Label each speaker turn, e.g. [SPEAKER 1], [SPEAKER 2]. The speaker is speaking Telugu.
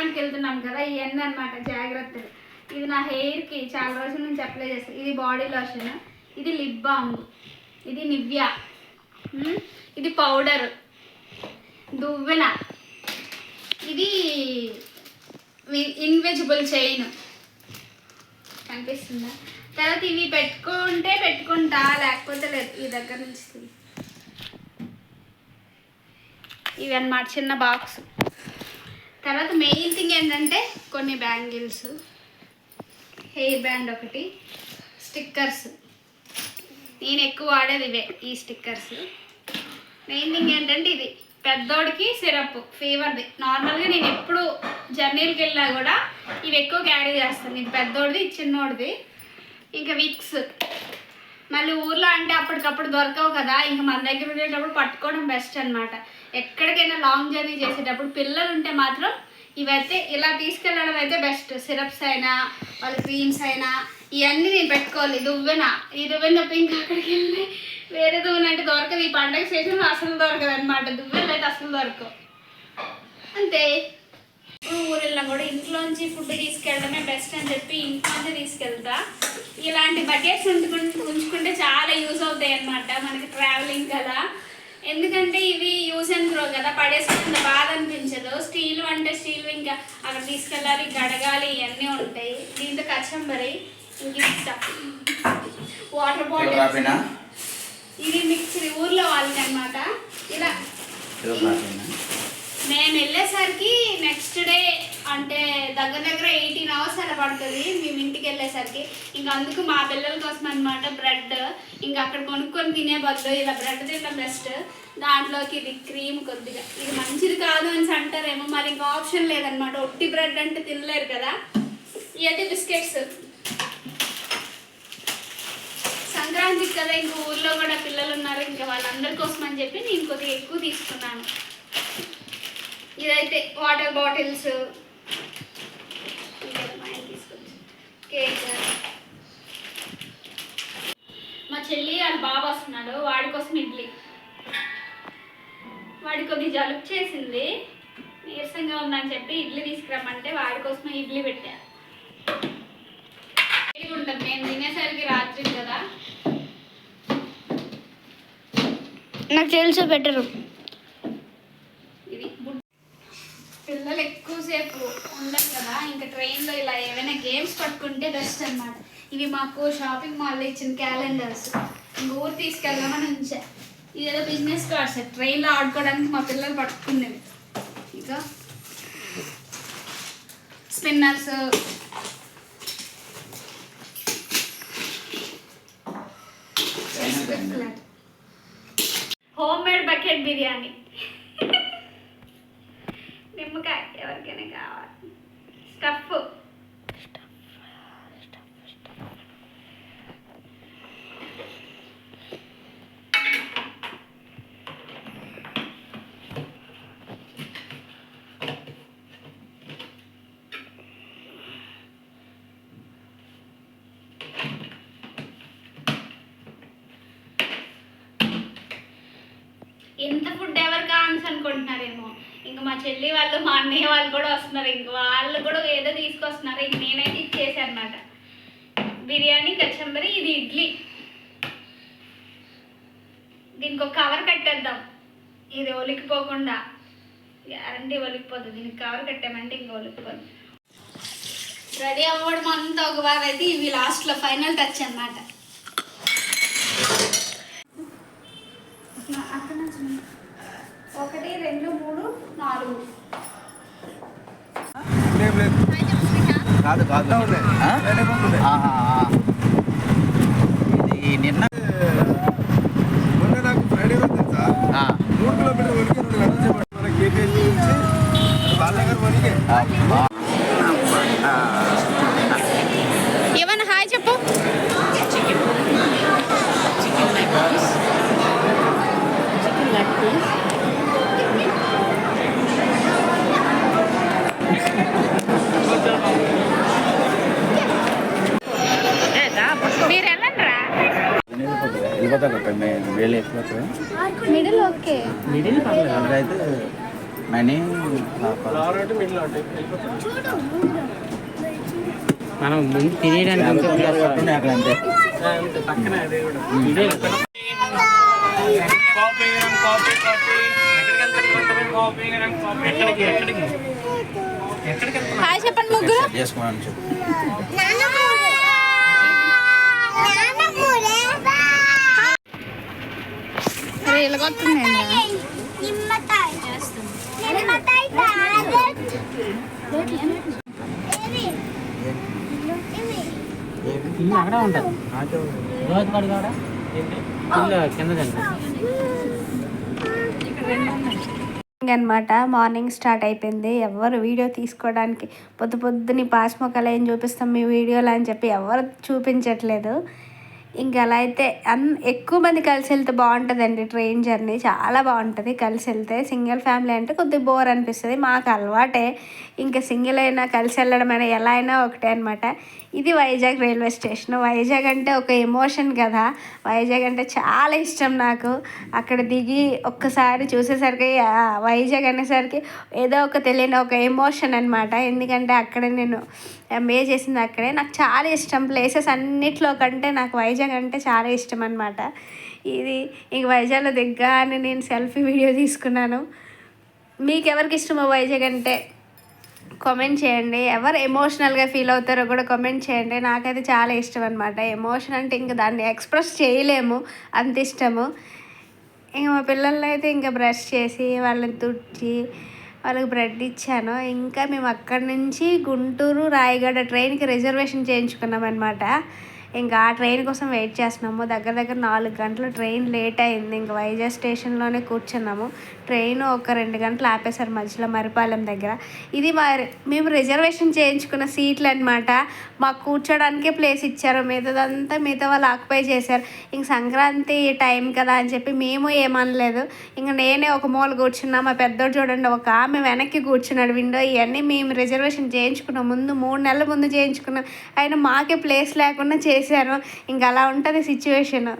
[SPEAKER 1] సంక్రాంతికి వెళ్తున్నాం కదా ఇవన్నీ అనమాట జాగ్రత్తలు. ఇది నా హెయిర్కి చాలా రోజుల నుంచి అప్లై చేస్తాను ఇది బాడీ లోషన్ ఇది లిప్ బామ్ ఇది నివ్యా ఇది పౌడర్ దువ్వెన. ఇది ఇన్విజిబుల్ చైన్ కనిపిస్తుందా? తర్వాత ఇవి పెట్టుకుంటే పెట్టుకుంటా లేకపోతే లేదు ఈ దగ్గర నుంచి ఇవి అన్నమాట చిన్న బాక్స్ తర్వాత మెయిన్ థింగ్ ఏంటంటే కొన్ని బ్యాంగిల్స్. హెయిర్ బ్యాండ్ ఒకటి స్టిక్కర్స్. నేను ఎక్కువ వాడేది ఇవే ఈ స్టిక్కర్స్. మెయిన్ థింగ్ ఏంటంటే ఇది పెద్దోడికి సిరప్ ఫీవర్ది. నార్మల్గా నేను ఎప్పుడు జర్నీలకు వెళ్ళినా కూడా ఇవి ఎక్కువ క్యారీ చేస్తాను. ఇది పెద్దోడిది చిన్నోడిది. ఇంకా విక్స్. మళ్ళీ ఊర్లో అంటే అప్పటికప్పుడు దొరకవు కదా. ఇంకా మన దగ్గర ఉండేటప్పుడు పట్టుకోవడం బెస్ట్ అనమాట ఎక్కడికైనా లాంగ్ జర్నీ చేసేటప్పుడు పిల్లలు ఉంటే మాత్రం ఇవైతే ఇలా తీసుకెళ్ళడం అయితే బెస్ట్ సిరప్స్ అయినా వాళ్ళ క్రీమ్స్ అయినా ఇవన్నీ నేను పెట్టుకోవాలి. దువ్వెన ఈ దువ్వెన తప్ప ఇంకా అక్కడికి వెళ్ళి వేరే దువ్వెన అంటే దొరకదు. ఈ పండగ సీజన్లో అసలు దొరకదు అనమాట దువ్వెనలు అయితే అసలు దొరకవు. అంతే. ఇప్పుడు ఊరిలో కూడా ఇంట్లోంచి ఫుడ్ తీసుకెళ్ళడమే బెస్ట్ అని చెప్పి ఇంట్లోనే తీసుకెళ్తా. ఇలాంటి బకెట్స్ ఉంచుకుంటే ఉంచుకుంటే చాలా యూజ్ అవుతాయి అన్నమాట మనకి ట్రావెలింగ్ కదా. ఎందుకంటే ఇవి యూజ్ అండ్ త్రో కదా పడేసుకుంటే బాధ అనిపించదు. స్టీల్ అంటే స్టీల్ ఇంకా అక్కడ తీసుకెళ్ళాలి గడగాలి ఇవన్నీ ఉంటాయి. దీంతో కచంబరి ఇంక వాటర్ బాటిల్ ఇది మిక్స్డ్ ఊర్లో వాళ్ళకి అనమాట ఇలా మేము వెళ్ళేసరికి నెక్స్ట్ డే అంటే దగ్గర దగ్గర ఎయిటీన్ అవర్స్ అలా పడుతుంది. మేము ఇంటికి వెళ్ళేసరికి. ఇంకా అందుకు మా పిల్లల కోసం అనమాట బ్రెడ్. ఇంకా అక్కడ కొనుక్కొని తినే బదులు ఇలా బ్రెడ్ తినడం బెస్ట్ దాంట్లోకి ఇది క్రీమ్ కొద్దిగా. ఇది మంచిది కాదు అని అంటారేమో మరి ఇంకా ఆప్షన్ లేదనమాట ఒట్టి బ్రెడ్ అంటే తినలేరు కదా. ఇవైతే బిస్కెట్స్. సంక్రాంతికి కదా ఇంకా ఊర్లో కూడా పిల్లలు ఉన్నారు. ఇంకా వాళ్ళందరి కోసం అని చెప్పి నేను కొద్దిగా ఎక్కువ తీసుకున్నాను. ఇదైతే వాటర్ బాటిల్స్ కేక్ మా చెల్లి వాళ్ళ బాబు వస్తున్నాడు వాడి కోసం ఇడ్లీ. వాడి కొద్ది జలుబు చేసింది. నీరసంగా ఉందని చెప్పి ఇడ్లీ తీసుకురమ్మంటే వాడి కోసం ఇడ్లీ పెట్టా. ఉంటుంది నేను తినేసరికి రాత్రి కదా.
[SPEAKER 2] నాకు తెలుసు బెటరు
[SPEAKER 1] ఇది పిల్లలు ఎక్కువసేపు ఉండరు కదా ఇంకా ట్రైన్లో ఇలా ఏమైనా గేమ్స్ పట్టుకుంటే బెస్ట్ అన్నమాట. ఇవి మాకు షాపింగ్ మాల్లో ఇచ్చిన క్యాలెండర్స్. ఇంక ఊరు తీసుకెళ్దామని ఉంచా. ఇదేదో బిజినెస్ కార్డ్స్ ట్రైన్లో ఆడుకోవడానికి మా పిల్లలు పట్టుకునేవి. ఇంకా spinners homemade bucket biryani నిమ్మకాయ ఎవరికైనా కావాలి. స్టఫ్ ఫుడ్ ఎవరు కాన్స్ అనుకుంటున్నారేమో. ఇంకా మా చెల్లి వాళ్ళు మా అన్నయ్య వాళ్ళు కూడా వస్తున్నారు. ఇంక వాళ్ళు కూడా ఏదో తీసుకొస్తున్నారు. ఇంక నేనైతే ఇచ్చేసాను అనమాట బిర్యానీ కచంబరి ఇది ఇడ్లీ. దీనికి ఒక కవర్ కట్టేద్దాం. ఇది ఒలికిపోకుండా. గ్యారంటీ ఒలికిపోతుంది దీనికి కవర్ కట్టామంటే ఇంకా ఒలికిపోదు. రెడీ అవ్వడం అంతా ఒక బాగా అయితే ఇవి లాస్ట్లో ఫైనల్ టచ్ అనమాట అక్కడ నుంచి ఒకటి రెండు మూడు నాలుగు
[SPEAKER 3] కాదు కాదు ఆ? ఆహా, ఆ. ఇది నిన్న
[SPEAKER 4] మొన్న నాకు ఫ్రైడే రోజు తెలుసా
[SPEAKER 3] ఆ,
[SPEAKER 4] మూడు కిలోమీటర్ వరకు రెండు గంటలు చెప్పండి మన కేపీఎస్సీ నుంచి బాలనగర్ వరకు
[SPEAKER 3] అబ్బా.
[SPEAKER 1] ఏమన్నా హాయ్ చెప్పు మీరు వెళ్ళండి రా
[SPEAKER 3] వెళ్ళిపోతా కదా మేము వేలు వెళ్ళిపోతా
[SPEAKER 1] మిడిల్ ఓకే
[SPEAKER 3] అయితే మనీ
[SPEAKER 5] మిడిల్ అంటే వెళ్ళిపోతాం
[SPEAKER 3] మనం ముందు తినేయడానికి
[SPEAKER 1] అక్కడ అంతే
[SPEAKER 5] అంతే పక్కనే అదే కూడా.
[SPEAKER 3] ఇదే
[SPEAKER 5] కాపీ కాపీ కాపీ ఎక్కడికి వెళ్తారు కాపీ కాపీ ఎక్కడికి ఎక్కడికి? ఎక్కడికి వెళ్తారు
[SPEAKER 6] హాయ్ చెప్పండి ముగ్గురు.
[SPEAKER 1] చేసుకోమని చెప్పు.
[SPEAKER 6] అరే
[SPEAKER 3] ఇల్లు అక్కడే ఉంటుంది రోజు ఇల్లు కింద
[SPEAKER 6] అనమాట మార్నింగ్ స్టార్ట్ అయిపోయింది. ఎవరు వీడియో తీసుకోవడానికి పొద్దు పొద్దుని పాస్మొక్కలు ఏం చూపిస్తాం మీ వీడియోలు అని చెప్పి ఎవరు చూపించట్లేదు. ఇంకా అలా అయితే అన్ ఎక్కువ మంది కలిసి వెళ్తే బాగుంటుందండి ట్రైన్ జర్నీ. చాలా బాగుంటుంది కలిసి వెళ్తే సింగిల్ ఫ్యామిలీ అంటే కొద్దిగా బోర్ అనిపిస్తుంది. మాకు అలవాటే. ఇంకా సింగిల్ అయినా కలిసి వెళ్ళడం అయినా ఎలా అయినా ఒకటే అనమాట ఇది వైజాగ్ రైల్వే స్టేషన్. వైజాగ్ అంటే ఒక ఎమోషన్ కదా. వైజాగ్ అంటే చాలా ఇష్టం నాకు. అక్కడ దిగి ఒక్కసారి చూసేసరికి వైజాగ్ అనేసరికి ఏదో ఒక తెలియని ఒక ఎమోషన్ అనమాట ఎందుకంటే అక్కడ నేను ఎంబీఏ చేసింది అక్కడే. నాకు చాలా ఇష్టం. ప్లేసెస్ అన్నిట్లో కంటే నాకు వైజాగ్ వైజాగ్ అంటే చాలా ఇష్టం అనమాట ఇది ఇంక వైజాగ్లో దిగ్గానే నేను సెల్ఫీ వీడియో తీసుకున్నాను. మీకు ఎవరికి ఇష్టమో వైజాగ్ అంటే కామెంట్ చేయండి. ఎవరు ఎమోషనల్గా ఫీల్ అవుతారో కూడా కామెంట్ చేయండి. నాకైతే చాలా ఇష్టం అనమాట ఎమోషన్ అంటే ఇంకా దాన్ని ఎక్స్ప్రెస్ చేయలేము. అంత ఇష్టము. ఇంకా మా పిల్లల్ని అయితే ఇంకా బ్రష్ చేసి వాళ్ళని తుడిచి వాళ్ళకి బ్రెడ్ ఇచ్చాను. ఇంకా మేము అక్కడి నుంచి గుంటూరు రాయగడ ట్రైన్కి రిజర్వేషన్ చేయించుకున్నాం అనమాట ఇంకా ఆ ట్రైన్ కోసం వెయిట్ చేస్తున్నాము. దగ్గర దగ్గర నాలుగు గంటలు ట్రైన్ లేట్ అయింది. ఇంకా వైజాగ్ స్టేషన్లోనే కూర్చున్నాము. ట్రైన్ ఒక రెండు గంటలు ఆపేశారు మధ్యలో మరిపాలెం దగ్గర. ఇది మరి మేము రిజర్వేషన్ చేయించుకున్న సీట్లు అనమాట మాకు కూర్చోడానికే ప్లేస్ ఇచ్చారు. మిగతాదంతా మిగతా వాళ్ళు ఆక్యుపై చేశారు. ఇంక సంక్రాంతి టైం కదా అని చెప్పి మేము ఏమనలేదు. ఇంక నేనే ఒక మూల కూర్చున్నా. మా పెద్దోడు చూడండి ఒక ఆమె వెనక్కి కూర్చున్నాడు. విండో ఇవన్నీ మేము రిజర్వేషన్ చేయించుకున్నాం. ముందు మూడు నెలల ముందు చేయించుకున్నాం. అయినా మాకే ప్లేస్ లేకుండా చే చేశాను ఇంకా అలా ఉంటుంది సిచ్యువేషన్